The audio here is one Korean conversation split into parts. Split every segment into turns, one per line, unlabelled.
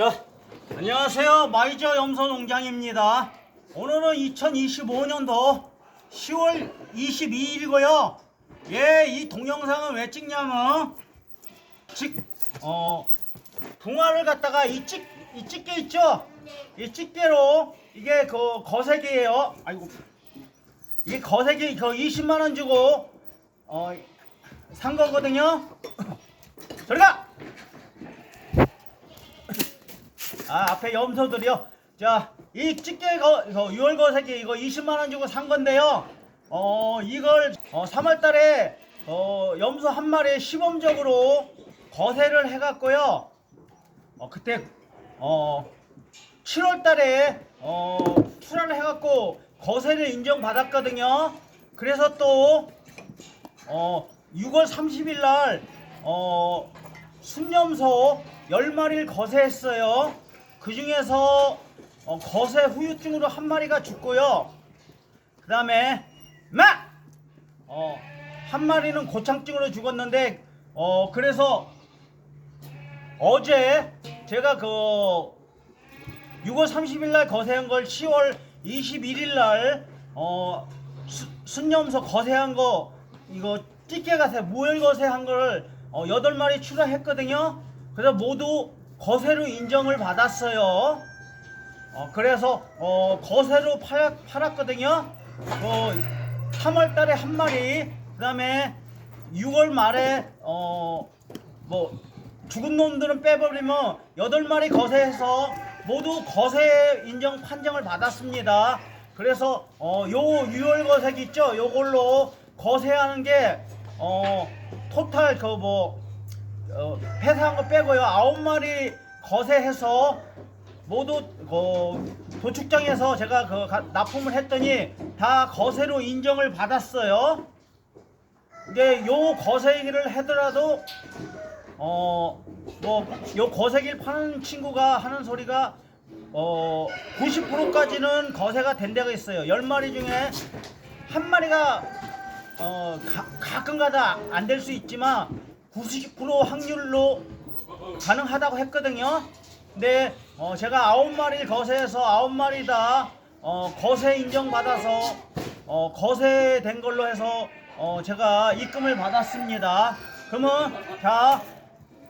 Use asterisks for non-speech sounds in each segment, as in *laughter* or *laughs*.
자, 안녕하세요. 마이저 염소 농장입니다. 오늘은 2025년도 10월 22일이고요. 예, 이 동영상은 왜 찍냐면, 직, 어, 붕어를 갖다가 이 찍, 이 집게 있죠? 이 집게로, 이게 그 거세기예요. 아이고. 이게 거세기, 그 20만 원 주고, 어, 산 거거든요. *laughs* 저리가! 아 앞에 염소들이요. 자, 이 집게 거, 거 유월거새끼 이거 20만 원 주고 산 건데요. 어 이걸 어, 3월달에 어, 염소 한 마리에 시범적으로 거세를 해갖고요. 어 그때 어 7월달에 어 출하를 해갖고 거세를 인정받았거든요. 그래서 또 어 6월 30일 날 어, 순염소 10마리를 거세했어요. 그 중에서 어, 거세 후유증으로 한 마리가 죽고요. 그 다음에 마! 어, 한 마리는 고창증으로 죽었는데 어, 그래서 어제 제가 그 6월 30일 날 거세한 걸 10월 21일 날 어, 수- 순염소 거세한 거 이거 찌개 가세 무열 거세한 거를 어, 8마리 출하했거든요. 그래서 모두 거세로 인정을 받았어요. 어, 그래서 어, 거세로 팔, 팔았거든요. 어, 3월 달에 한 마리, 그 다음에 6월 말에 어, 뭐 죽은 놈들은 빼버리면 8마리 거세해서 모두 거세 인정 판정을 받았습니다. 그래서 어, 요 유월 거색 있죠? 요걸로 거세하는 게 어, 토탈 그뭐 어, 폐사한 거 빼고요. 아홉 마리 거세해서 모두 그 도축장에서 제가 그 가- 납품을 했더니 다 거세로 인정을 받았어요. 이제 요 거세기를 하더라도 어뭐요 거세기를 파는 친구가 하는 소리가 어 90%까지는 거세가 된 데가 있어요. 10마리 중에 한 마리가 어 가, 가끔가다 안 될 수 있지만 90% 확률로 가능하다고 했거든요. 근데 어, 제가 아홉 마리를 거세해서 아홉 마리 다 어, 거세 인정받아서 어, 거세된 걸로 해서 어, 제가 입금을 받았습니다. 그러면 자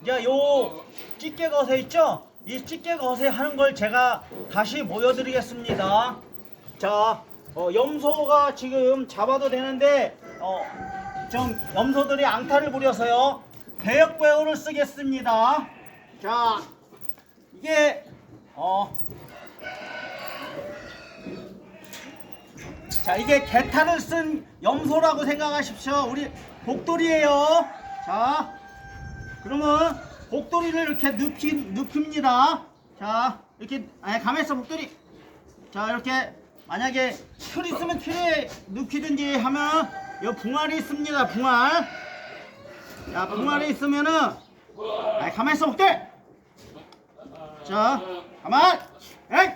이제 요 찌개 거세 있죠? 이 찌개 거세 하는 걸 제가 다시 보여드리겠습니다. 자, 어, 염소가 지금 잡아도 되는데 어, 좀 염소들이 앙탈을 부려서요. 대역배우를 쓰겠습니다. 자, 이게 어, 자 이게 개탄을 쓴 염소라고 생각하십시오. 우리 복돌이에요. 자, 그러면 복돌이를 이렇게 눕히, 눕힙니다. 자, 이렇게 아니 가만있어 복돌이. 자 이렇게 만약에 틀 있으면 틀에 눕히든지 하면 요 붕알이 있습니다 붕알 자 붕알이 있으면은. 아이 가만히 있어 볼게. 자 가만. 에이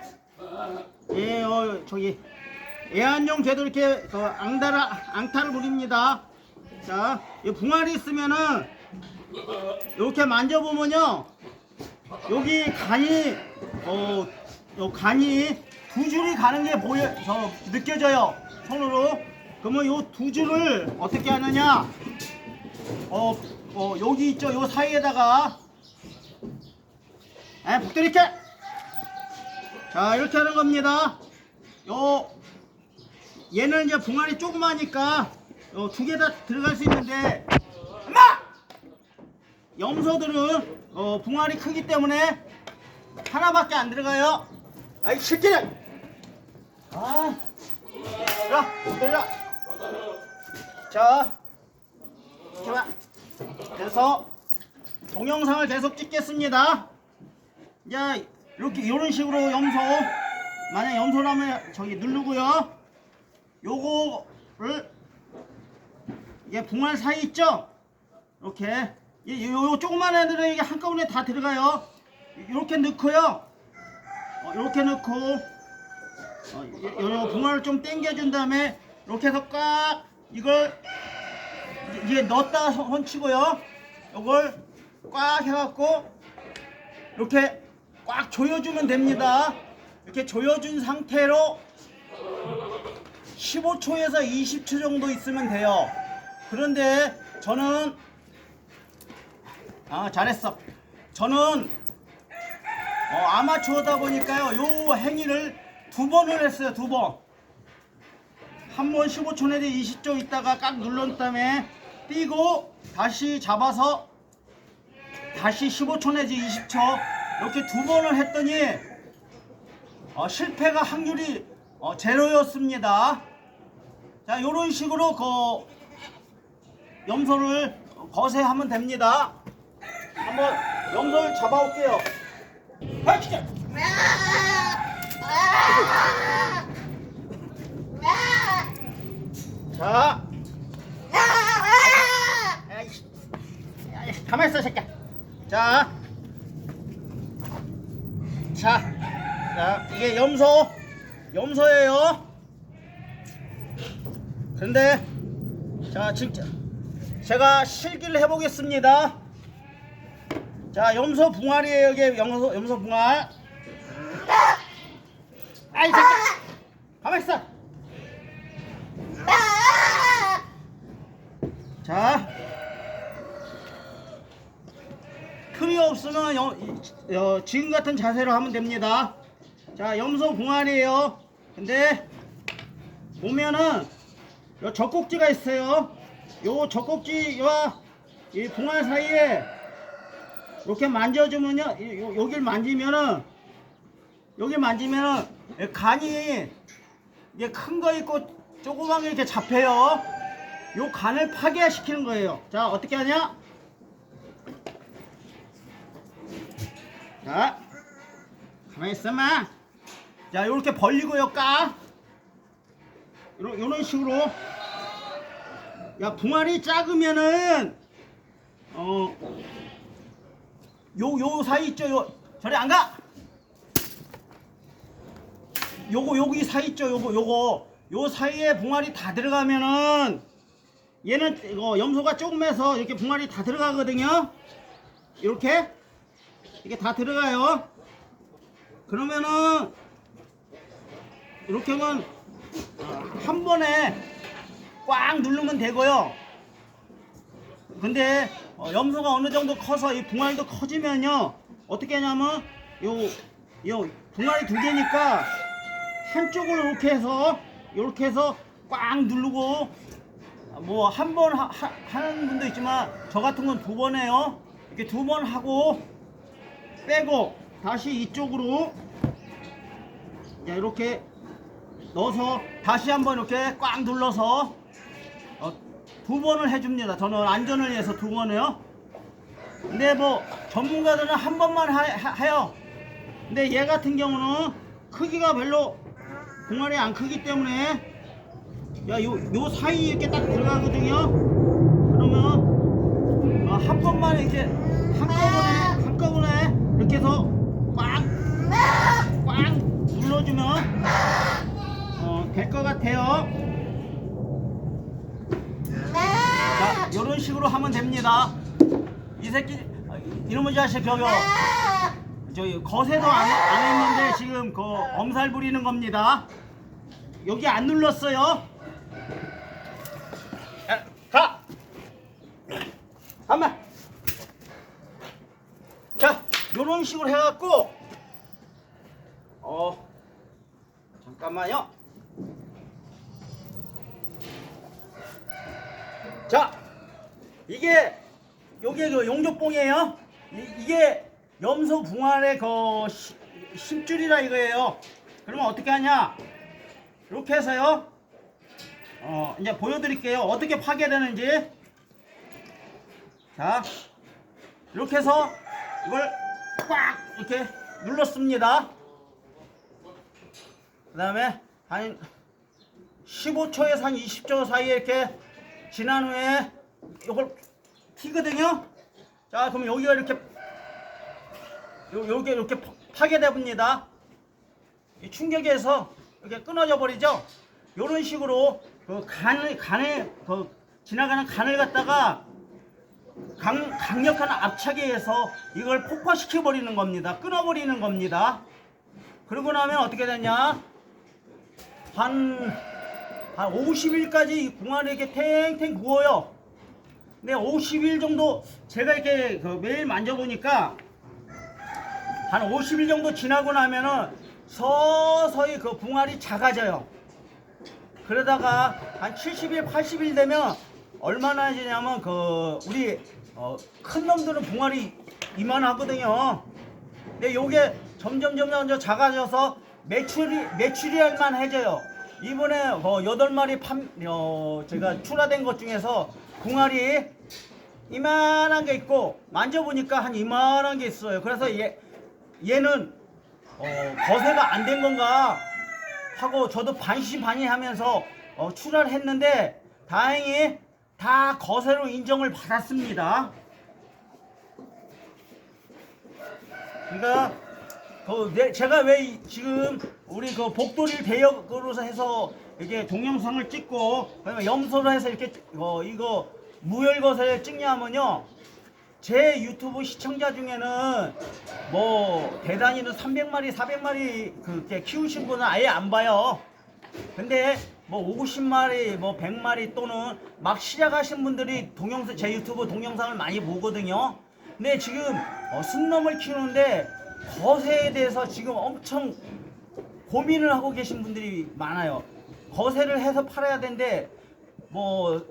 예, 어, 저기 애완용 개도 이렇게 그 앙달을 앙탈을 부립니다. 자 이 붕알이 있으면은 이렇게 만져보면요. 여기 간이 어, 요 간이 두 줄이 가는 게 보여 저 느껴져요. 손으로. 그러면 요두 줄을 어떻게 하느냐 어, 어 여기 있죠. 요 사이에다가. 에 이렇게 자 이렇게 하는 겁니다. 요 얘는 이제 붕알이 조그마니까 요두개 다 들어갈 수 있는데. 엄마! 염소들은 어, 붕알이 크기 때문에 하나밖에 안 들어가요. 아이 새끼들! 아, 자, 들려. 자, 제발. 그래서 동영상을 계속 찍겠습니다. 이제 이렇게 이런 식으로 염소 만약 염소라면 저기 누르고요. 요거를 이게 붕알 사이 있죠? 이렇게 이- 요, 요 조그만 애들은 이게 한꺼번에 다 들어가요. 이렇게 넣고요. 어, 이렇게 넣고 어, 요, 요 붕어를 좀 당겨준 다음에 이렇게 해서 꽉 이걸 이제 넣었다가 손- 손 치고요. 이걸 꽉 해갖고 이렇게 꽉 조여주면 됩니다. 이렇게 조여준 상태로 15초에서 20초 정도 있으면 돼요. 그런데 저는 아 잘했어. 저는 어, 아마추어다 보니까요. 요 행위를 두 번을 했어요. 두 번. 한 번 15초 내지 20초 있다가 깍 눌렀 다음에 띄고 다시 잡아서 다시 15초 내지 20초 이렇게 두 번을 했더니 어, 실패가 확률이 어, 제로였습니다. 자, 이런 식으로 그 염소를 거세하면 됩니다. 한번 염소를 잡아올게요. 하이치 자! 가만히 있어, 새끼야. 자, 자, 자, 이게 염소, 염소예요. 근데, 자, 진짜, 제가 실기를 해 보겠습니다. 자, 염소 붕알이에요, 이게 염소, 염소 붕알. 아이, 새끼야. 가만히 있어. 자, 틈이 없으면 여, 이- 어, 지금 같은 자세로 하면 됩니다. 자, 염소 봉알이에요. 근데 보면은 요 젖꼭지가 있어요. 요 젖꼭지와 이 봉알 사이에 이렇게 만져주면요, 이- 요, 여길 만지면은 여기 만지면은 이 간이 이게 큰 거 있고 조그만 게 이렇게 잡혀요. 요 간을 파괴시키는 거예요. 자, 어떻게 하냐? 자, 가만히 있어봐. 자, 요렇게 벌리고요, 까. 요런, 요런 식으로. 야, 붕알이 작으면은, 어, 요, 요 사이 있죠? 요, 저리 안 가! 요거, 여기 사이 있죠? 요거, 요거. 요 사이에 붕알이 다 들어가면은, 얘는 이거 염소가 조금해서 이렇게 붕알이 다 들어가거든요. 이렇게 이게 다 들어가요. 그러면은 이렇게 하면 한 번에 꽉 누르면 되고요. 근데 어, 염소가 어느 정도 커서 이 붕알도 커지면요 어떻게 하냐면 요, 요 붕알이 두 개니까 한쪽을 이렇게 해서 이렇게 해서 꽉 누르고 뭐 한 번 하는 분도 있지만 저 같은 건 두 번 해요. 이렇게 두 번 하고 빼고 다시 이쪽으로 자 이렇게 넣어서 다시 한번 이렇게 꽉 눌러서 어, 두 번을 해줍니다. 저는 안전을 위해서 두 번을요. 근데 뭐 전문가들은 한 번만 하, 하, 해요. 근데 얘 같은 경우는 크기가 별로 공간이 안 크기 때문에 야, 요, 요 사이 이렇게 딱 들어가거든요. 그러면 어, 한 번만 이렇게 한꺼번에 한꺼번에 이렇게 해서 꽉, 꽉 눌러주면 어, 될 것 같아요. 자, 이런 식으로 하면 됩니다. 이 새끼 아, 이놈의 자식 저거 저기 거세도 안, 안 했는데 지금 그 엄살 부리는 겁니다. 여기 안 눌렀어요. 야, 가. 한번. 자, 요런 식으로 해갖고 어 잠깐만요. 자, 이게 요게 그 용조뽕이에요. 이, 게 염소 붕알의 그 시- 심줄이라 이거예요. 그러면 어떻게 하냐? 이렇게 해서요. 어, 이제 보여드릴게요. 어떻게 파괴되는지. 자, 이렇게 해서 이걸 꽉 이렇게 눌렀습니다. 그 다음에 한 15초에서 한 20초 사이에 이렇게 지난 후에 이걸 튀거든요. 자, 그럼 여기가 이렇게 요, 여기 이렇게 파- 파괴돼 봅니다. 이 충격에서 이렇게 끊어져 버리죠. 이런 식으로 그 간을 간에 그 지나가는 간을 갖다가 강, 강력한 압착에 의해서 이걸 폭파시켜 버리는 겁니다. 끊어버리는 겁니다. 그러고 나면 어떻게 되냐? 한, 한 50일까지 이 궁합이 이렇게 탱탱 구워요. 근데 50일 정도 제가 이렇게 그 매일 만져보니까 한 50일 정도 지나고 나면은 서서히 그 붕알이 작아져요. 그러다가 한 70일, 80일 되면 얼마나 되냐면 그 우리 어, 큰 놈들은 붕알이 이만하거든요. 근데 요게 점점 점점 저 작아져서 매출이 매출이 할만 해져요. 이번에 어, 8마리 판 어, 제가 출하된 것 중에서 붕알이 이만한 게 있고 만져보니까 한 이만한 게 있어요. 그래서 얘 얘는 어, 거세가 안 된 건가 하고 저도 반신반의하면서 어, 출하를 했는데 다행히 다 거세로 인정을 받았습니다. 그러니까 그 내- 제가 왜 이- 지금 우리 그 복도리를 대역으로 해서 이렇게 동영상을 찍고 염소로 해서 이렇게 어, 이거 무혈거세를 찍냐면요. 제 유튜브 시청자 중에는 뭐 대단히는 300마리, 400마리 그렇게 키우신 분은 아예 안 봐요. 근데 뭐 50마리, 뭐 100마리 또는 막 시작하신 분들이 동영상 제 유튜브 동영상을 많이 보거든요. 근데 지금 어, 순놈을 키우는데 거세에 대해서 지금 엄청 고민을 하고 계신 분들이 많아요. 거세를 해서 팔아야 되는데 뭐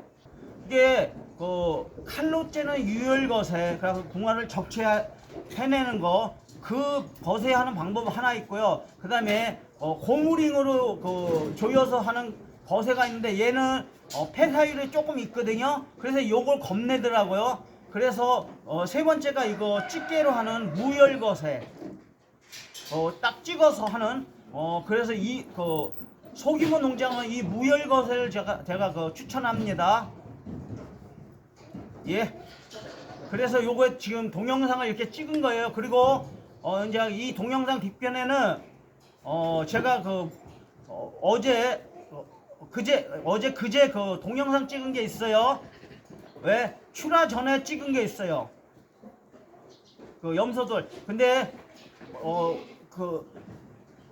이게 그 칼로 째는 유혈 거세 그래서 궁화를 적체해내는 거 그 거세하는 방법 하나 있고요. 그 다음에 어, 고무링으로 그 조여서 하는 거세가 있는데 얘는 어, 폐사율이 조금 있거든요. 그래서 요걸 겁내더라고요. 그래서 어, 세 번째가 이거 집게로 하는 무열 거세. 어, 딱 찍어서 하는 어 그래서 이 그 소규모 농장은 이 무열 것을 제가 제가 그 추천합니다. 예. 그래서 요거 지금 동영상을 이렇게 찍은 거예요. 그리고 어 이제 이 동영상 뒷편에는 어 제가 그 어, 어제 어, 그제 어제 그제 그 동영상 찍은 게 있어요. 왜 출하 전에 찍은 게 있어요. 그 염소들. 근데 어 그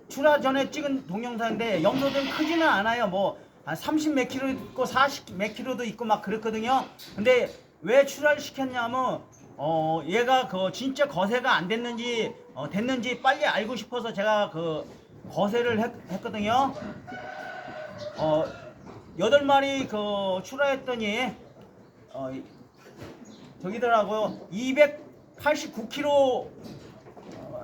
출하 전에 찍은 동영상인데 염소들은 크지는 않아요. 뭐 한 30몇 킬로 있고 40몇 킬로도 있고 막 그렇거든요. 근데 왜 출하를 시켰냐면 어 얘가 그 진짜 거세가 안 됐는지 어, 됐는지 빨리 알고 싶어서 제가 그 거세를 했, 했거든요. 어 여덟 마리 그 출하했더니 어 이- 저기더라고요. 289kg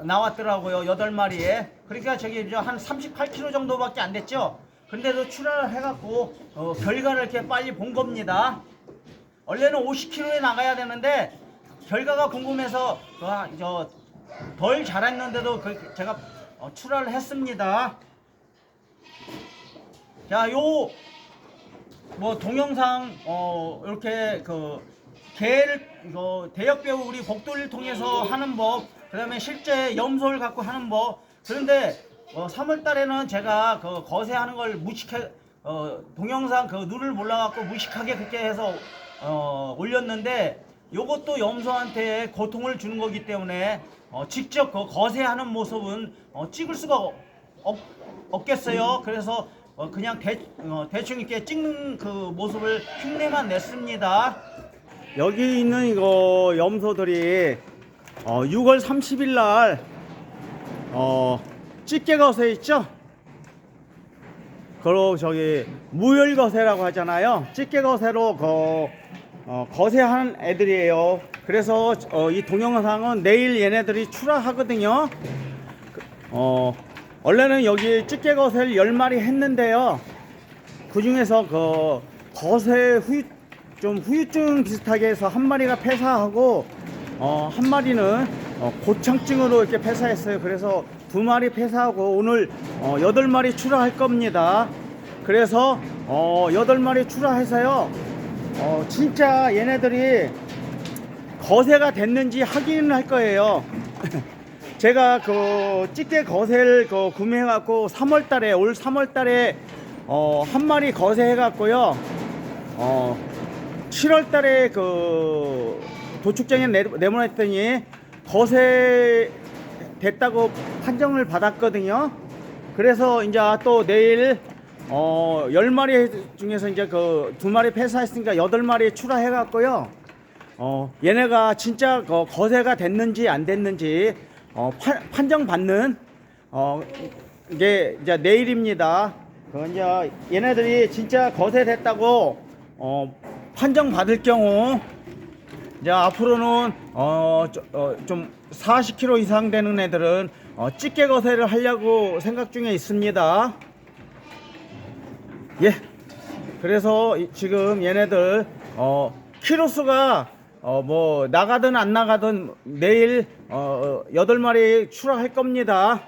나왔더라고요. 여덟 마리에. 그러니까 저기 한 38kg 정도밖에 안 됐죠. 근데도 출하를 해갖고 어, 결과를 이렇게 빨리 본 겁니다. 원래는 50kg에 나가야 되는데 결과가 궁금해서 어, 저덜 자랐는데도 그 제가 어, 출하를 했습니다. 자, 요 뭐 동영상 어 이렇게 그 개를 이거 대역 배우 우리 복도를 통해서 하는 법 그다음에 실제 염소를 갖고 하는 법 그런데 어 3월 달에는 제가 그 거세하는 걸 무식해 어 동영상 그 룰을 몰라 갖고 무식하게 그렇게 해서 어 올렸는데 요것도 염소한테 고통을 주는 거기 때문에 어 직접 그 거세하는 모습은 어 찍을 수가 없, 없, 없겠어요. 그래서 어, 그냥 대, 어, 대충 이렇게 찍는 그 모습을 흉내만 냈습니다. 여기 있는 이거 염소들이 어, 6월 30일 날 어, 집게거세 있죠? 그리고 저기 무열 거세라고 하잖아요. 집게거세로 거, 어, 거세하는 애들이에요. 그래서 어, 이 동영상은 내일 얘네들이 출하하거든요. 어, 원래는 여기 집게 거세를 10마리 했는데요. 그 중에서 그 거세 후유, 좀 후유증 비슷하게 해서 한 마리가 폐사하고, 어, 한 마리는 어, 고창증으로 이렇게 폐사했어요. 그래서 두 마리 폐사하고 오늘 어, 여덟 마리 출하할 겁니다. 그래서 어, 여덟 마리 출하해서요. 어, 진짜 얘네들이 거세가 됐는지 확인을 할 거예요. *laughs* 제가 그 찌개 거세를 그 구매해갖고 3월달에 올 3월달에 어, 한 마리 거세해갖고요. 어, 7월달에 그 도축장에 내, 내보냈더니 거세 됐다고 판정을 받았거든요. 그래서 이제 또 내일 어 10마리 중에서 이제 그 두 마리 폐사했으니까 8마리 출하해 갖고요. 어 얘네가 진짜 거, 거세가 됐는지 안 됐는지 어 판, 판정 받는 어 이게 이제 내일입니다. 그 이제 얘네들이 진짜 거세 됐다고 어 판정 받을 경우 이제 앞으로는 어좀 40kg 이상 되는 애들은 어 찌개 거세를 하려고 생각 중에 있습니다. 예. 그래서 이- 지금 얘네들 어 키로수가 어 뭐 나가든 안 나가든 내일 어 8마리 출하할 겁니다.